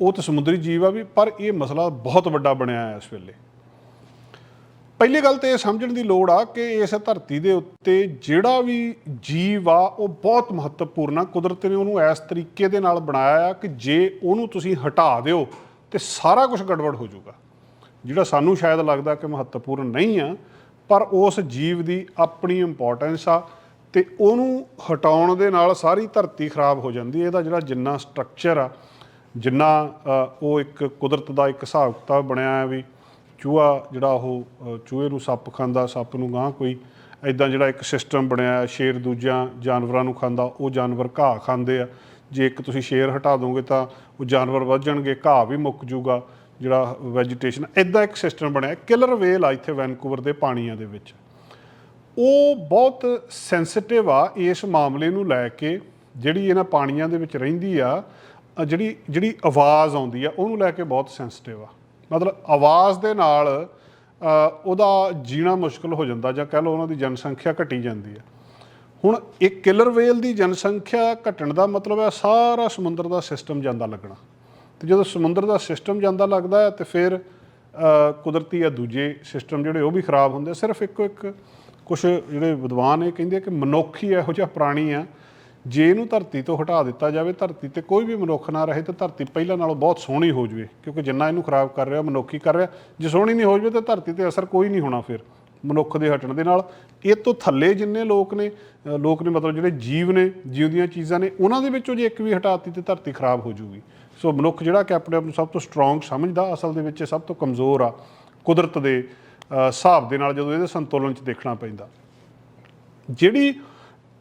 Speaker 1: ਉਹ ਤਾਂ ਸਮੁੰਦਰੀ ਜੀਵ ਆ ਵੀ, ਪਰ ਇਹ ਮਸਲਾ ਬਹੁਤ ਵੱਡਾ ਬਣਿਆ ਹੈ ਇਸ ਵੇਲੇ। ਪਹਿਲੀ ਗੱਲ ਤੇ ਇਹ ਸਮਝਣ ਦੀ ਲੋੜ ਆ ਕਿ ਇਸ ਧਰਤੀ ਦੇ ਉੱਤੇ ਜਿਹੜਾ ਵੀ ਜੀਵ ਆ, ਉਹ ਬਹੁਤ ਮਹੱਤਵਪੂਰਨ ਆ। ਕੁਦਰਤ ਨੇ ਉਹਨੂੰ ਇਸ ਤਰੀਕੇ ਦੇ ਨਾਲ ਬਣਾਇਆ ਆ ਕਿ ਜੇ ਉਹਨੂੰ ਤੁਸੀਂ ਹਟਾ ਦਿਓ ਤੇ ਸਾਰਾ ਕੁਝ ਗੜਬੜ ਹੋ ਜਾਊਗਾ। ਜਿਹੜਾ ਸਾਨੂੰ ਸ਼ਾਇਦ ਲੱਗਦਾ ਕਿ ਮਹੱਤਵਪੂਰਨ ਨਹੀਂ ਆ, ਪਰ ਉਸ ਜੀਵ ਦੀ ਆਪਣੀ ਇੰਪੋਰਟੈਂਸ ਆ ਤੇ ਉਹਨੂੰ ਹਟਾਉਣ ਦੇ ਨਾਲ ਸਾਰੀ ਧਰਤੀ ਖਰਾਬ ਹੋ ਜਾਂਦੀ ਹੈ। ਇਹਦਾ ਜਿਹੜਾ ਜਿੰਨਾ ਸਟਰਕਚਰ ਆ, ਜਿੰਨਾ ਉਹ ਇੱਕ ਕੁਦਰਤ ਦਾ ਇੱਕ ਹਿਸਾਬ ਕਿਤਾਬ ਬਣਿਆ ਹੈ ਵੀ ਚੂਹਾ ਜਿਹੜਾ ਉਹ ਚੂਹੇ ਨੂੰ ਸੱਪ ਖਾਂਦਾ, ਸੱਪ ਨੂੰ ਗਾਂ ਕੋਈ ਐਦਾਂ ਜਿਹੜਾ ਇੱਕ ਸਿਸਟਮ ਬਣਿਆ ਸ਼ੇਰ ਦੂਜਿਆਂ ਜਾਨਵਰਾਂ ਨੂੰ ਖਾਂਦਾ, ਉਹ ਜਾਨਵਰ ਘਾਹ ਖਾਂਦੇ ਆ। ਜੇ ਇੱਕ ਤੁਸੀਂ ਸ਼ੇਰ ਹਟਾ ਦੋਗੇ ਤਾਂ ਉਹ ਜਾਨਵਰ ਵੱਧ ਜਾਣਗੇ, ਘਾਹ ਵੀ ਮੁੱਕ ਜੂਗਾ, ਜਿਹੜਾ ਵੈਜੀਟੇਸ਼ਨ ਐਦਾਂ ਇੱਕ ਸਿਸਟਮ ਬਣਿਆ ਕਿਲਰ ਵੇਲ ਆ ਇੱਥੇ ਵੈਨਕੂਵਰ ਦੇ ਪਾਣੀਆਂ ਦੇ ਵਿੱਚ। ਉਹ ਬਹੁਤ ਸੈਂਸਿਟਿਵ ਆ ਇਸ ਮਾਮਲੇ ਨੂੰ ਲੈ ਕੇ, ਜਿਹੜੀ ਇਹਨਾਂ ਪਾਣੀਆਂ ਦੇ ਵਿੱਚ ਰਹਿੰਦੀ ਆ ਜਿਹੜੀ ਜਿਹੜੀ ਆਵਾਜ਼ ਆਉਂਦੀ ਆ, ਉਹਨੂੰ ਲੈ ਕੇ ਬਹੁਤ ਸੈਂਸਿਟਿਵ ਆ। ਮਤਲਬ ਆਵਾਜ਼ ਦੇ ਨਾਲ ਉਹਦਾ ਜੀਣਾ ਮੁਸ਼ਕਲ ਹੋ ਜਾਂਦਾ ਜਾਂ ਕਹਿ ਲਓ ਉਹਨਾਂ ਦੀ ਜਨਸੰਖਿਆ ਘਟੀ ਜਾਂਦੀ ਹੈ ਹੁਣ ਇੱਕ ਕਿਲਰ ਵੇਲ ਦੀ ਜਨਸੰਖਿਆ ਘਟਣ ਦਾ ਮਤਲਬ ਹੈ ਸਾਰਾ ਸਮੁੰਦਰ ਦਾ ਸਿਸਟਮ ਜਾਂਦਾ ਲੱਗਣਾ ਤੇ ਜਦੋਂ ਸਮੁੰਦਰ ਦਾ ਸਿਸਟਮ ਜਾਂਦਾ ਲੱਗਦਾ ਹੈ ਤੇ ਫਿਰ ਕੁਦਰਤੀ ਆ ਦੂਜੇ ਸਿਸਟਮ ਜਿਹੜੇ ਉਹ ਵੀ ਖਰਾਬ ਹੁੰਦੇ ਆ। ਸਿਰਫ ਇੱਕੋ ਇੱਕ ਕੁਝ ਜਿਹੜੇ ਵਿਦਵਾਨ ਇਹ ਕਹਿੰਦੇ ਕਿ ਮਨੁੱਖ ਹੀ ਇਹੋ ਜਿਹਾ ਪ੍ਰਾਣੀ ਆ ਜੇ ਇਹਨੂੰ ਧਰਤੀ ਤੋਂ ਹਟਾ ਦਿੱਤਾ ਜਾਵੇ, ਧਰਤੀ ਤੇ ਕੋਈ ਵੀ ਮਨੁੱਖ ਨਾ ਰਹੇ ਤਾਂ ਧਰਤੀ ਪਹਿਲਾਂ ਨਾਲੋਂ ਬਹੁਤ ਸੋਹਣੀ ਹੋ ਜਾਵੇ, ਕਿਉਂਕਿ ਜਿੰਨਾ ਇਹਨੂੰ ਖਰਾਬ ਕਰ ਰਿਹਾ, ਮਨੁੱਖ ਹੀ ਕਰ ਰਿਹਾ, ਜੇ ਸੋਹਣੀ ਨਹੀਂ ਹੋ ਜਾਵੇ ਤਾਂ ਧਰਤੀ ਤੇ ਅਸਰ ਕੋਈ ਨਹੀਂ ਹੋਣਾ ਫਿਰ, ਮਨੁੱਖ ਦੇ ਹਟਣ ਦੇ ਨਾਲ। ਇਹ ਤੋਂ ਥੱਲੇ ਜਿੰਨੇ ਲੋਕ ਨੇ ਲੋਕ ਨੇ ਮਤਲਬ ਜਿਹੜੇ ਜੀਵ ਨੇ, ਜਿਉਂਦੀਆਂ ਚੀਜ਼ਾਂ ਨੇ, ਉਹਨਾਂ ਦੇ ਵਿੱਚੋਂ ਜੇ ਇੱਕ ਵੀ ਹਟਾਤੀ ਤੇ ਧਰਤੀ ਖਰਾਬ ਹੋ ਜੂਗੀ। ਸੋ ਮਨੁੱਖ ਜਿਹੜਾ ਕਿ ਆਪਣੇ ਆਪ ਨੂੰ ਸਭ ਤੋਂ ਸਟਰੋਂਗ ਸਮਝਦਾ, ਅਸਲ ਦੇ ਵਿੱਚ ਇਹ ਸਭ ਤੋਂ ਕਮਜ਼ੋਰ ਆ, ਕੁਦਰਤ ਦੇ ਹਿਸਾਬ ਦੇ ਨਾਲ ਜਦੋਂ ਇਹਦੇ ਸੰਤੁਲਨ 'ਚ ਦੇਖਣਾ ਪੈਂਦਾ। ਜਿਹੜੀ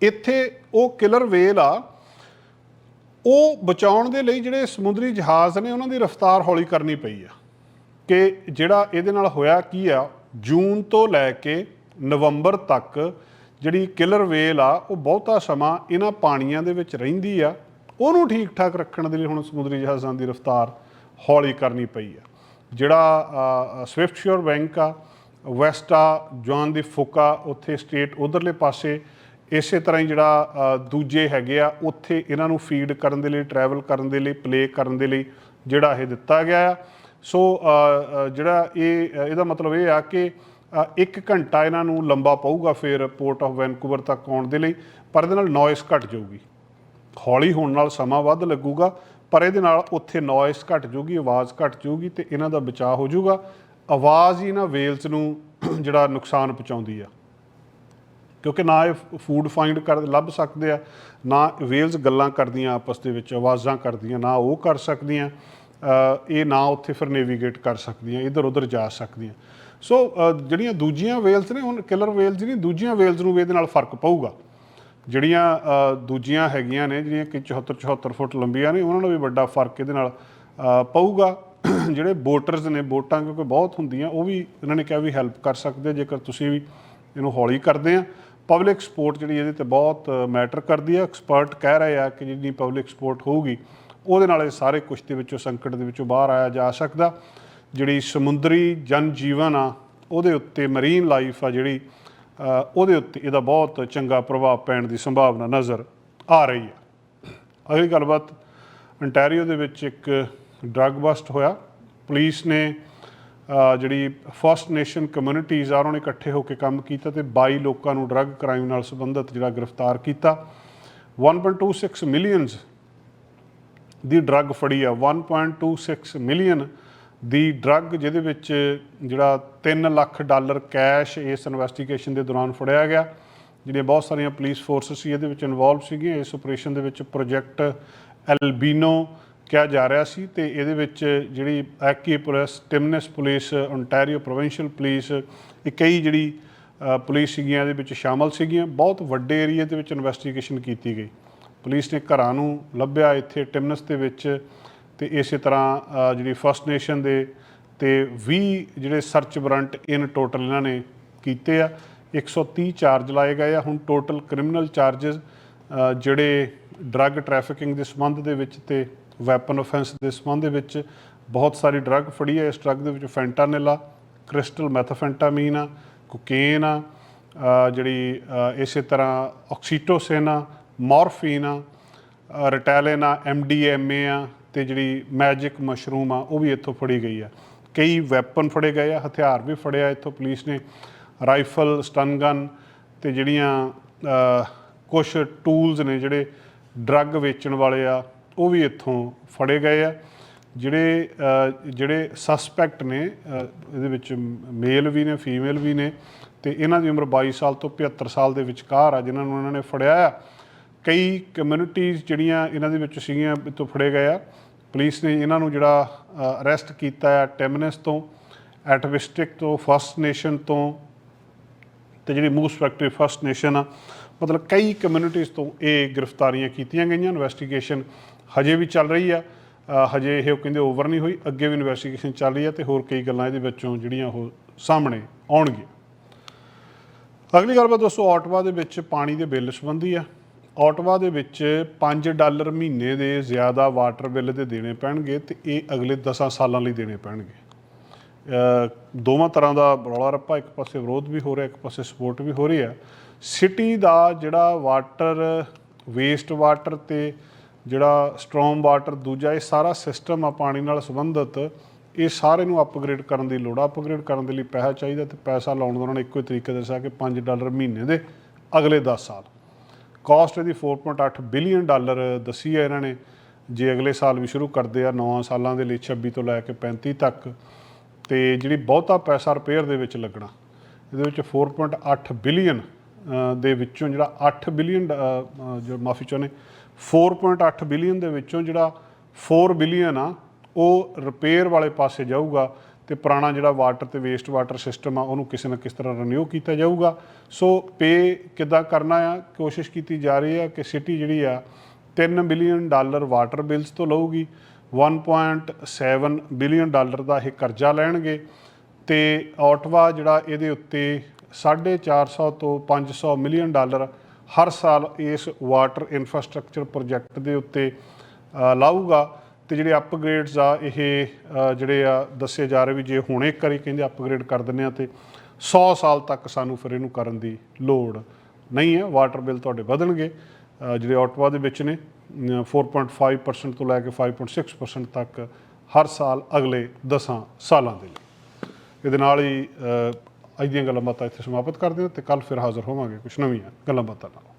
Speaker 1: ਇੱਥੇ ਉਹ ਕਿਲਰ ਵੇਲ ਆ, ਉਹ ਬਚਾਉਣ ਦੇ ਲਈ ਜਿਹੜੇ ਸਮੁੰਦਰੀ ਜਹਾਜ਼ ਨੇ, ਉਹਨਾਂ ਦੀ ਰਫ਼ਤਾਰ ਹੌਲੀ ਕਰਨੀ ਪਈ ਆ ਕਿ ਜਿਹੜਾ ਇਹਦੇ ਨਾਲ ਹੋਇਆ ਕੀ ਆ, ਜੂਨ ਤੋਂ ਲੈ ਕੇ ਨਵੰਬਰ ਤੱਕ ਜਿਹੜੀ ਕਿਲਰ ਵੇਲ ਆ, ਉਹ ਬਹੁਤਾ ਸਮਾਂ ਇਹਨਾਂ ਪਾਣੀਆਂ ਦੇ ਵਿੱਚ ਰਹਿੰਦੀ ਆ, ਉਹਨੂੰ ਠੀਕ ਠਾਕ ਰੱਖਣ ਦੇ ਲਈ ਹੁਣ ਸਮੁੰਦਰੀ ਜਹਾਜ਼ਾਂ ਦੀ ਰਫ਼ਤਾਰ ਹੌਲੀ ਕਰਨੀ ਪਈ ਆ। ਜਿਹੜਾ ਸਵਿਫਟ ਸ਼ੋਰ ਬੈਂਕ ਆ, ਵੈਸਟਾ ਜੌਨ ਦੀ ਫੁਕਾ, ਉੱਥੇ ਸਟੇਟ ਉਧਰਲੇ ਪਾਸੇ ਇਸੇ ਤਰ੍ਹਾਂ ਹੀ ਜਿਹੜਾ ਦੂਜੇ ਹੈਗੇ ਆ, ਉੱਥੇ ਇਹਨਾਂ ਨੂੰ ਫੀਡ ਕਰਨ ਦੇ ਲਈ ਟਰੈਵਲ ਕਰਨ ਦੇ ਲਈ ਪਲੇ ਕਰਨ ਦੇ ਲਈ ਜਿਹੜਾ ਇਹ ਦਿੱਤਾ ਗਿਆ ਆ। ਸੋ ਜਿਹੜਾ ਇਹ ਇਹਦਾ ਮਤਲਬ ਇਹ ਆ ਕਿ ਇੱਕ ਘੰਟਾ ਇਹਨਾਂ ਨੂੰ ਲੰਬਾ ਪਊਗਾ ਫਿਰ ਪੋਰਟ ਆਫ ਵੈਨਕੂਵਰ ਤੱਕ ਆਉਣ ਦੇ ਲਈ, ਪਰ ਇਹਦੇ ਨਾਲ ਨੋਇਸ ਘਟ ਜਾਊਗੀ। ਹੌਲੀ ਹੋਣ ਨਾਲ ਸਮਾਂ ਵੱਧ ਲੱਗੂਗਾ, ਪਰ ਇਹਦੇ ਨਾਲ ਉੱਥੇ ਨੋਇਸ ਘਟ ਜਾਊਗੀ, ਆਵਾਜ਼ ਘਟ ਜਾਊਗੀ ਤੇ ਇਹਨਾਂ ਦਾ ਬਚਾਅ ਹੋ ਜਾਊਗਾ। ਆਵਾਜ਼ ਹੀ ਨਾ ਵੇਲਸ ਨੂੰ ਜਿਹੜਾ ਨੁਕਸਾਨ ਪਹੁੰਚਾਉਂਦੀ ਆ। ਕਿਉਂਕਿ ਨਾ ਇਹ ਫੂਡ ਫਾਈਂਡ ਕਰ, ਲੱਭ ਸਕਦੇ ਆ, ਨਾ ਵੇਲਸ ਗੱਲਾਂ ਕਰਦੀਆਂ ਆਪਸ ਦੇ ਵਿੱਚ, ਆਵਾਜ਼ਾਂ ਕਰਦੀਆਂ, ਨਾ ਉਹ ਕਰ ਸਕਦੀਆਂ ਇਹ ਨਾ ਉੱਥੇ ਫਿਰ ਨੇਵੀਗੇਟ ਕਰ ਸਕਦੀਆਂ, ਇੱਧਰ ਉੱਧਰ ਜਾ ਸਕਦੀਆਂ। ਸੋ ਜਿਹੜੀਆਂ ਦੂਜੀਆਂ ਵੇਲਸ ਨੇ, ਹੁਣ ਕਿਲਰ ਵੇਲਸ ਨਹੀਂ, ਦੂਜੀਆਂ ਵੇਲਸ ਨੂੰ ਵੀ ਇਹਦੇ ਨਾਲ ਫ਼ਰਕ ਪਊਗਾ। ਜਿਹੜੀਆਂ ਦੂਜੀਆਂ ਹੈਗੀਆਂ ਨੇ, ਜਿਹੜੀਆਂ ਕਿ 74 74 ਫੁੱਟ ਲੰਬੀਆਂ ਨੇ, ਉਹਨਾਂ ਨੂੰ ਵੀ ਵੱਡਾ ਫ਼ਰਕ ਇਹਦੇ ਨਾਲ ਪਊਗਾ। ਜਿਹੜੇ ਬੋਟਰਸ ਨੇ, ਬੋਟਾਂ ਕਿਉਂਕਿ ਬਹੁਤ ਹੁੰਦੀਆਂ, ਉਹ ਵੀ ਇਹਨਾਂ ਨੇ ਕਿਹਾ ਵੀ ਹੈਲਪ ਕਰ ਸਕਦੇ ਜੇਕਰ ਤੁਸੀਂ ਵੀ ਇਹਨੂੰ ਹੌਲੀ ਕਰਦੇ ਆ। ਪਬਲਿਕ ਸਪੋਰਟ ਜਿਹੜੀ ਇਹਦੇ ਤੇ ਬਹੁਤ ਮੈਟਰ ਕਰਦੀ ਹੈ ਐਕਸਪਰਟ ਕਹਿ ਰਹੇ ਆ ਕਿ ਜਿੰਨੀ ਪਬਲਿਕ ਸਪੋਰਟ ਹੋਊਗੀ, ਉਹਦੇ ਨਾਲ ਇਹ ਸਾਰੇ ਕੁਛ ਦੇ ਵਿੱਚੋਂ, ਸੰਕਟ ਦੇ ਵਿੱਚੋਂ ਬਾਹਰ ਆਇਆ ਜਾ ਸਕਦਾ। ਜਿਹੜੀ ਸਮੁੰਦਰੀ ਜਨ ਜੀਵਨ ਆ, ਉਹਦੇ ਉੱਤੇ ਮਰੀਨ ਲਾਈਫ ਆ ਜਿਹੜੀ ਉਹਦੇ ਉੱਤੇ ਇਹਦਾ ਬਹੁਤ ਚੰਗਾ ਪ੍ਰਭਾਵ ਪੈਣ ਦੀ ਸੰਭਾਵਨਾ ਨਜ਼ਰ ਆ ਰਹੀ ਹੈ। ਅਗਲੀ ਗੱਲਬਾਤ। ਅੰਟੈਰੀਓ ਦੇ ਵਿੱਚ ਇੱਕ ਡਰੱਗ ਬਸਟ ਹੋਇਆ। ਪੁਲਿਸ ਨੇ ਜਿਹੜੀ ਫਸਟ ਨੇਸ਼ਨ ਕਮਿਊਨਿਟੀਜ਼ ਆ, ਉਹਨਾਂ ਨੇ ਇਕੱਠੇ ਹੋ ਕੇ ਕੰਮ ਕੀਤਾ ਤੇ 22 ਲੋਕਾਂ ਨੂੰ ਡਰੱਗ ਕ੍ਰਾਈਮ ਨਾਲ ਸੰਬੰਧਿਤ ਜਿਹੜਾ ਗ੍ਰਿਫਤਾਰ ਕੀਤਾ। 1.26 ਮਿਲੀਅਨਸ ਦੀ ਡਰੱਗ ਫੜੀ ਆ। 1.26 ਮਿਲੀਅਨ ਦੀ ਡਰੱਗ ਜਿਹਦੇ ਵਿੱਚ ਜਿਹੜਾ 3 ਲੱਖ ਡਾਲਰ ਕੈਸ਼ ਇਸ ਇਨਵੈਸਟੀਗੇਸ਼ਨ ਦੇ ਦੌਰਾਨ ਫੜਿਆ ਗਿਆ। ਜਿਹੜੀਆਂ ਬਹੁਤ ਸਾਰੀਆਂ ਪੁਲਿਸ ਫੋਰਸਸ ਸੀ, ਇਹਦੇ ਵਿੱਚ ਇਨਵੋਲਵ ਸੀਗੀਆਂ। ਇਸ ਆਪਰੇਸ਼ਨ ਦੇ ਵਿੱਚ ਪ੍ਰੋਜੈਕਟ ਐਲਬੀਨੋ ਕਿਹਾ ਜਾ ਰਿਹਾ ਸੀ ਤੇ ਇਹਦੇ ਵਿੱਚ ਜਿਹੜੀ ਐਕੀ police Timmins police Ontario provincial police, ਇਹ ਕਈ ਜਿਹੜੀ ਪੁਲਿਸ ਸੀਗੀਆਂ, ਇਹਦੇ ਵਿੱਚ ਸ਼ਾਮਲ ਸੀਗੀਆਂ। ਬਹੁਤ ਵੱਡੇ ਏਰੀਆ ਦੇ ਵਿੱਚ ਇਨਵੈਸਟੀਗੇਸ਼ਨ ਕੀਤੀ ਗਈ। ਪੁਲਿਸ ਨੇ ਘਰਾਂ ਨੂੰ ਲੱਭਿਆ ਇੱਥੇ ਟਿਮਨਸ ਦੇ ਵਿੱਚ ਤੇ ਇਸੇ ਤਰ੍ਹਾਂ ਜਿਹੜੀ ਫਸਟ ਨੇਸ਼ਨ ਦੇ ਤੇ 20 ਜਿਹੜੇ ਸਰਚ ਵਾਰੰਟ ਇਨ ਟੋਟਲ ਇਹਨਾਂ ਨੇ ਕੀਤੇ ਆ। 130 ਚਾਰਜ ਲਾਏ ਗਏ ਆ। ਹੁਣ ਟੋਟਲ ਕ੍ਰਿਮੀਨਲ ਚਾਰजेस ਜਿਹੜੇ ਡਰੱਗ ਟ੍ਰੈਫਿਕਿੰਗ ਦੇ ਸੰਬੰਧ ਦੇ ਵਿੱਚ ਤੇ ਵੈਪਨ ਆਫੈਂਸ ਦੇ ਸੰਬੰਧ ਦੇ ਵਿੱਚ ਬਹੁਤ ਸਾਰੀ ਡਰੱਗ ਫੜੀ ਹੈ। ਇਸ ਡਰੱਗ ਦੇ ਵਿੱਚ ਫੈਂਟਾਨਿਲਾ ਕ੍ਰਿਸਟਲ ਮੈਥਾਫੈਂਟਾਮੀਨ ਆ ਕੋਕੇਨ ਆ ਜਿਹੜੀ ਇਸੇ ਤਰ੍ਹਾਂ ਆਕਸੀਟੋਸਿਨ ਆ ਮੋਰਫੀਨ ਆ ਰਿਟੈਲਿਨ ਆ ਐਮਡੀਐਮਏ ਆ ਤੇ ਜਿਹੜੀ ਮੈਜਿਕ ਮਸ਼ਰੂਮ ਆ, ਉਹ ਵੀ ਇੱਥੋਂ ਫੜੀ ਗਈ ਆ। ਕਈ ਵੈਪਨ ਫੜੇ ਗਏ ਆ, ਹਥਿਆਰ ਵੀ ਫੜਿਆ ਇੱਥੋਂ ਪੁਲਿਸ ਨੇ। ਰਾਈਫਲ ਸਟਨ ਗਨ ਤੇ ਜਿਹੜੀਆਂ ਕੁਝ ਟੂਲਸ ਨੇ ਜਿਹੜੇ ਡਰੱਗ ਵੇਚਣ ਵਾਲੇ ਆ ਉਹ ਵੀ ਇੱਥੋਂ ਫੜੇ ਗਏ ਆ। ਜਿਹੜੇ ਜਿਹੜੇ ਸਸਪੈਕਟ ਨੇ ਇਹਦੇ ਵਿੱਚ ਮੇਲ ਵੀ ਨੇ ਫੀਮੇਲ ਵੀ ਨੇ ਤੇ ਇਹਨਾਂ ਦੀ ਉਮਰ 22 ਸਾਲ ਤੋਂ 75 ਸਾਲ ਦੇ ਵਿਚਕਾਰ ਆ ਜਿਨ੍ਹਾਂ ਨੂੰ ਇਹਨਾਂ ਨੇ ਫੜਿਆ ਆ। ਕਈ ਕਮਿਊਨਿਟੀਜ਼ ਜਿਹੜੀਆਂ ਇਹਨਾਂ ਦੇ ਵਿੱਚ ਸੀਗੀਆਂ, ਇੱਥੋਂ ਫੜੇ ਗਏ ਆ। ਪੁਲਿਸ ਨੇ ਇਹਨਾਂ ਨੂੰ ਜਿਹੜਾ ਅਰੈਸਟ ਕੀਤਾ ਆ ਟੈਮਨਸ ਤੋਂ ਐਟਵਿਸਟਿਕ ਤੋਂ ਫਸਟ ਨੇਸ਼ਨ ਤੋਂ ਤੇ ਜਿਹੜੀ ਮੂਸ ਫੈਕਟਰੀ ਫਸਟ ਨੇਸ਼ਨ ਆ। ਮਤਲਬ ਕਈ ਕਮਿਊਨਿਟੀਜ਼ ਤੋਂ ਇਹ ਗ੍ਰਿਫਤਾਰੀਆਂ ਕੀਤੀਆਂ ਗਈਆਂ ਇਨਵੈਸਟੀਗੇਸ਼ਨ ਹਜੇ ਵੀ ਚੱਲ ਰਹੀ ਆ। ਹਜੇ ਇਹ ਕਹਿੰਦੇ ਓਵਰ ਨਹੀਂ ਹੋਈ। ਅੱਗੇ ਵੀ ਇਨਵੈਸਟੀਗੇਸ਼ਨ ਚੱਲ ਰਹੀ ਆ ਤੇ ਹੋਰ ਕਈ ਗੱਲਾਂ ਇਹਦੇ ਵਿੱਚੋਂ ਜਿਹੜੀਆਂ ਉਹ ਸਾਹਮਣੇ ਆਉਣਗੀਆਂ। ਅਗਲੀ ਗੱਲਬਾਤ ਦੋਸਤੋ ਆਟਵਾ ਦੇ ਵਿੱਚ ਪਾਣੀ ਦੇ ਬਿੱਲ ਸੰਬੰਧੀ ਆ। ਆਟਵਾ ਦੇ ਵਿੱਚ 5 ਡਾਲਰ ਮਹੀਨੇ ਦੇ ਜ਼ਿਆਦਾ ਵਾਟਰ ਬਿੱਲ ਦੇ ਦੇਣੇ ਪੈਣਗੇ ਤੇ ਇਹ ਅਗਲੇ 10 ਸਾਲਾਂ ਲਈ ਦੇਣੇ ਪੈਣਗੇ। ਦੋਵਾਂ ਤਰ੍ਹਾਂ ਦਾ ਰੌਲਾ ਰੱਪਾ, ਇੱਕ ਪਾਸੇ ਵਿਰੋਧ ਵੀ ਹੋ ਰਿਹਾ, ਇੱਕ ਪਾਸੇ ਸਪੋਰਟ ਵੀ ਹੋ ਰਹੀ ਆ। ਸਿਟੀ ਦਾ ਜਿਹੜਾ ਵਾਟਰ ਵੇਸਟ ਵਾਟਰ ਤੇ ਜਿਹੜਾ ਸਟਰੋਮ ਵਾਟਰ ਦੂਜਾ ਇਹ ਸਾਰਾ ਸਿਸਟਮ ਆ ਪਾਣੀ ਨਾਲ ਸੰਬੰਧਿਤ, ਇਹ ਸਾਰੇ ਨੂੰ ਅਪਗ੍ਰੇਡ ਕਰਨ ਦੀ ਲੋੜ ਆ। ਅਪਗ੍ਰੇਡ ਕਰਨ ਦੇ ਲਈ ਪੈਸਾ ਚਾਹੀਦਾ ਤੇ ਪੈਸਾ ਲਾਉਣ ਦਾ ਉਹਨਾਂ ਨੇ ਇੱਕੋ ਹੀ ਤਰੀਕਾ ਦੱਸਿਆ ਕਿ 5 ਡਾਲਰ ਮਹੀਨੇ ਦੇ ਅਗਲੇ 10 ਸਾਲ। ਕਾਸਟ ਇਹਦੀ 4.8 ਬਿਲੀਅਨ ਡਾਲਰ ਦੱਸੀ ਹੈ ਇਹਨਾਂ ਨੇ। ਜੇ ਅਗਲੇ ਸਾਲ ਵੀ ਸ਼ੁਰੂ ਕਰਦੇ ਆ 9 ਸਾਲਾਂ ਦੇ ਲਈ 26 ਤੋਂ ਲੈ ਕੇ 35 ਤੱਕ, ਤੇ ਜਿਹੜੀ ਬਹੁਤਾ ਪੈਸਾ ਰਿਪੇਅਰ ਦੇ ਵਿੱਚ ਲੱਗਣਾ, ਇਹਦੇ ਵਿੱਚ 4.8 ਬਿਲੀਅਨ ਦੇ ਵਿੱਚੋਂ ਜਿਹੜਾ 8 ਬਿਲੀਅਨ ਜੋ ਮਾਫੀ ਚਾਹੁੰਦੇ 4.8 ਬਿਲੀਅਨ ਦੇ ਵਿੱਚੋਂ ਜਿਹੜਾ 4 ਬਿਲੀਅਨ ਆ, ਉਹ ਰਿਪੇਅਰ ਵਾਲੇ ਪਾਸੇ ਜਾਊਗਾ ਤੇ ਪੁਰਾਣਾ ਜਿਹੜਾ ਵਾਟਰ ਤੇ ਵੇਸਟ ਵਾਟਰ ਸਿਸਟਮ ਆ, ਉਹਨੂੰ ਕਿਸੇ ਨਾ ਕਿਸ ਤਰ੍ਹਾਂ ਰਿਨਿਊ ਕੀਤਾ ਜਾਊਗਾ। ਸੋ ਪੇ ਕਿੱਦਾਂ ਕਰਨਾ ਆ? ਕੋਸ਼ਿਸ਼ ਕੀਤੀ ਜਾ ਰਹੀ ਆ ਕਿ ਸਿਟੀ ਜਿਹੜੀ ਆ 3 ਬਿਲੀਅਨ ਡਾਲਰ ਵਾਟਰ ਬਿਲਸ ਤੋਂ ਲਊਗੀ 1.7 ਬਿਲੀਅਨ ਡਾਲਰ ਦਾ ਇਹ ਕਰਜ਼ਾ ਲੈਣਗੇ ਤੇ ਆਟਵਾ ਜਿਹੜਾ ਇਹਦੇ ਉੱਤੇ 450 ਤੋਂ 500 ਮਿਲੀਅਨ ਡਾਲਰ ਹਰ ਸਾਲ ਇਸ ਵਾਟਰ ਇਨਫਰਾਸਟ੍ਰਕਚਰ ਪ੍ਰੋਜੈਕਟ ਦੇ ਉੱਤੇ ਲਾਊਗਾ। ਤੇ ਜਿਹੜੇ ਅਪਗ੍ਰੇਡਸ ਆ ਇਹ ਜਿਹੜੇ ਆ ਦੱਸੇ ਜਾ ਰਹੇ ਵੀ ਜੇ ਹੁਣੇ ਕਰੀ ਕਹਿੰਦੇ ਅਪਗ੍ਰੇਡ ਕਰ ਦਿੰਦੇ ਆ ਤੇ 100 ਸਾਲ ਤੱਕ ਸਾਨੂੰ ਫਿਰ ਇਹਨੂੰ ਕਰਨ ਦੀ ਲੋੜ ਨਹੀਂ ਹੈ। ਵਾਟਰ ਬਿੱਲ ਤੁਹਾਡੇ ਵਧਣਗੇ। ਜਿਹੜੇ ਆਟਵਾ ਦੇ ਵਿੱਚ ਨੇ ਅ, 4.5% ਤੋਂ ਲੈ ਕੇ 5.6% ਤੱਕ ਹਰ ਸਾਲ ਅਗਲੇ 10 ਸਾਲਾਂ ਦੇ ਲਈ। ਇਹਦੇ ਨਾਲ ਹੀ ਅੱਜ ਦੀਆਂ ਗੱਲਾਂ ਬਾਤਾਂ ਇੱਥੇ ਸਮਾਪਤ ਕਰਦੇ ਹਾਂ ਤੇ ਕੱਲ ਫਿਰ ਹਾਜ਼ਰ ਹੋਵਾਂਗੇ ਕੁਝ ਨਵੀਆਂ ਗੱਲਾਂ ਬਾਤਾਂ ਨਾਲ।